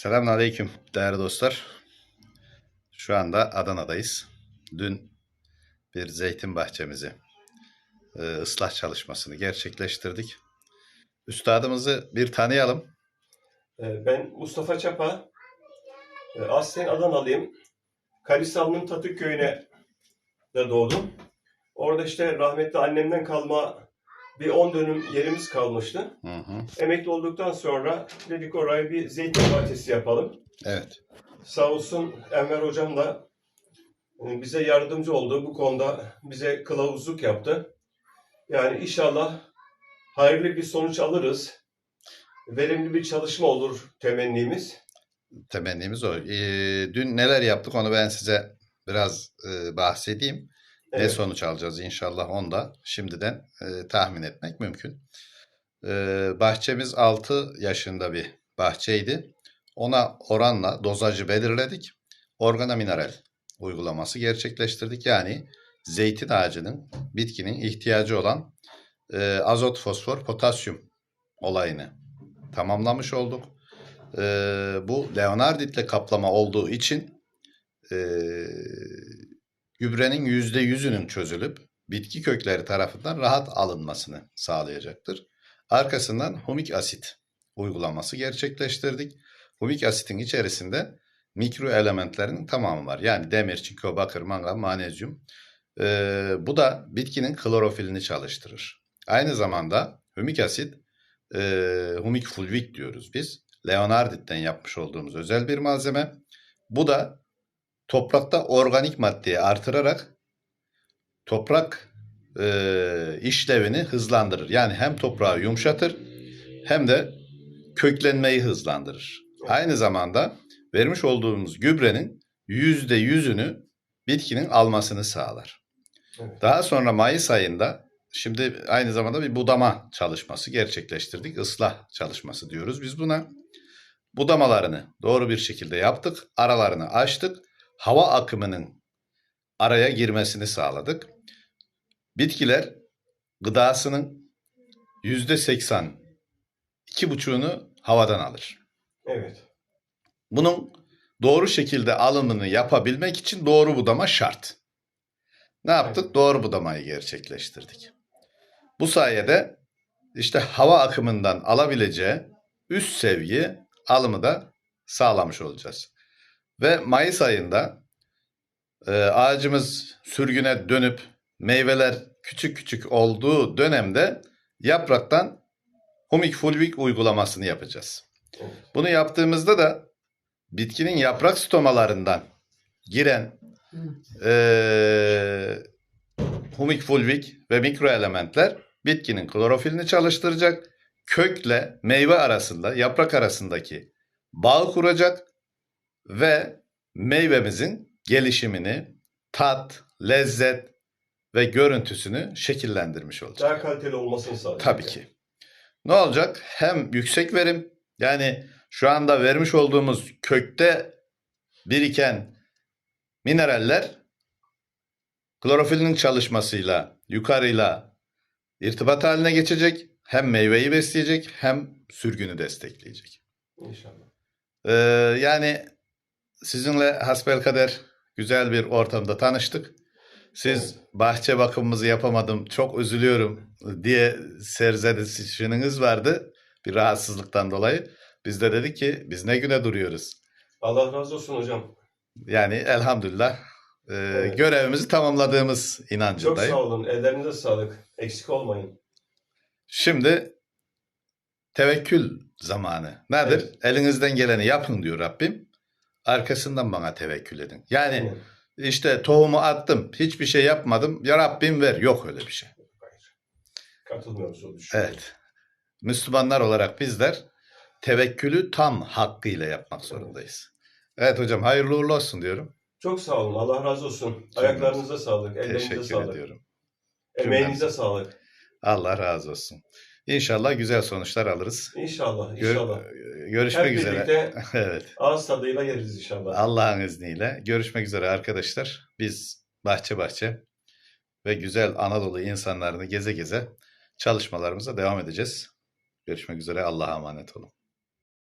Selamünaleyküm değerli dostlar. Şu anda Adana'dayız. Dün bir zeytin bahçemizi e, ıslah çalışmasını gerçekleştirdik. Üstadımızı bir tanıyalım. Ee, Ben Mustafa Çapa. Ee, Aslen Adanalıyım. Kalisal'ın Tatük köyüne de doğdum. Orada işte rahmetli annemden kalma bir 10 dönüm yerimiz kalmıştı. Hı hı. Emekli olduktan sonra dedik oraya bir zeytin bahçesi yapalım. Evet. Sağ olsun Enver Hocam da e, bize yardımcı oldu. Bu konuda bize kılavuzluk yaptı. Yani inşallah hayırlı bir sonuç alırız. Verimli bir çalışma olur temennimiz. Temennimiz o. E, dün neler yaptık onu ben size biraz e, bahsedeyim. Ne Evet. sonuç alacağız inşallah onu da şimdiden e, tahmin etmek mümkün. E, bahçemiz 6 yaşında bir bahçeydi. Ona oranla dozajı belirledik. Organomineral uygulaması gerçekleştirdik. Yani zeytin ağacının, bitkinin ihtiyacı olan e, azot, fosfor, potasyum olayını tamamlamış olduk. E, bu Leonarditle kaplama olduğu için e, gübrenin yüzde yüzünün çözülüp bitki kökleri tarafından rahat alınmasını sağlayacaktır. Arkasından humik asit uygulaması gerçekleştirdik. Humik asitin içerisinde mikro elementlerin tamamı var. Yani demir, çinko, bakır, mangan, manezyum. Ee, bu da bitkinin klorofilini çalıştırır. Aynı zamanda humik asit, e, humik fulvik diyoruz biz. Leonardit'ten yapmış olduğumuz özel bir malzeme. Bu da toprakta organik maddeyi artırarak toprak e, işlevini hızlandırır. Yani hem toprağı yumuşatır hem de köklenmeyi hızlandırır. Aynı zamanda vermiş olduğumuz gübrenin yüzde yüzünü bitkinin almasını sağlar. Evet. Daha sonra Mayıs ayında şimdi aynı zamanda bir budama çalışması gerçekleştirdik. Islah çalışması diyoruz biz buna. Budamalarını doğru bir şekilde yaptık. Aralarını açtık. Hava akımının araya girmesini sağladık. Bitkiler gıdasının yüzde seksen, iki buçuğunu havadan alır. Evet. Bunun doğru şekilde alımını yapabilmek için doğru budama şart. Ne yaptık? Doğru budamayı gerçekleştirdik. Bu sayede işte hava akımından alabileceği üst seviye alımı da sağlamış olacağız. Ve Mayıs ayında e, ağacımız sürgüne dönüp meyveler küçük küçük olduğu dönemde yapraktan humik fulvik uygulamasını yapacağız. Bunu yaptığımızda da bitkinin yaprak stomalarından giren eee humik fulvik ve mikro elementler bitkinin klorofilini çalıştıracak. Kökle meyve arasında, yaprak arasındaki bağ kuracak ve meyvemizin gelişimini, tat, lezzet ve görüntüsünü şekillendirmiş olacak. Daha kaliteli olmasını sağlayacak. Tabii ki. Ne olacak? Hem yüksek verim yani şu anda vermiş olduğumuz kökte biriken mineraller klorofilinin çalışmasıyla yukarıyla irtibat haline geçecek. Hem meyveyi besleyecek hem sürgünü destekleyecek. İnşallah. Ee, yani sizinle hasbelkader güzel bir ortamda tanıştık. Siz Evet. bahçe bakımımızı yapamadım çok üzülüyorum diye serzenişiniz vardı bir rahatsızlıktan dolayı. Biz de dedik ki biz ne güne duruyoruz. Allah razı olsun hocam. Yani elhamdülillah e, Evet. görevimizi tamamladığımız Çok inancındayım. sağ olun. Ellerinize sağlık. Eksik olmayın. Şimdi tevekkül zamanı. Nedir? Evet. Elinizden geleni yapın diyor Rabbim. Arkasından bana tevekkül edin. Yani Aynen. işte tohumu attım, hiçbir şey yapmadım. Ya Rabbim ver. Yok öyle bir şey. Hayır. Katılmıyoruz o. Evet. Müslümanlar olarak bizler tevekkülü tam hakkıyla yapmak zorundayız. Evet hocam hayırlı uğurlu olsun diyorum. Çok sağ olun. Allah razı olsun. Ayaklarınıza sağlık. Ellerinize Teşekkür sağlık. ediyorum. Emeğinize sağlık. Allah razı olsun. İnşallah güzel sonuçlar alırız. İnşallah. Gör- inşallah. görüşmek Hep üzere. birlikte evet. ağız tadıyla yeriz inşallah. Allah'ın izniyle görüşmek üzere arkadaşlar. Biz bahçe bahçe ve güzel Anadolu insanlarını geze geze çalışmalarımıza devam edeceğiz. Görüşmek üzere. Allah'a emanet olun.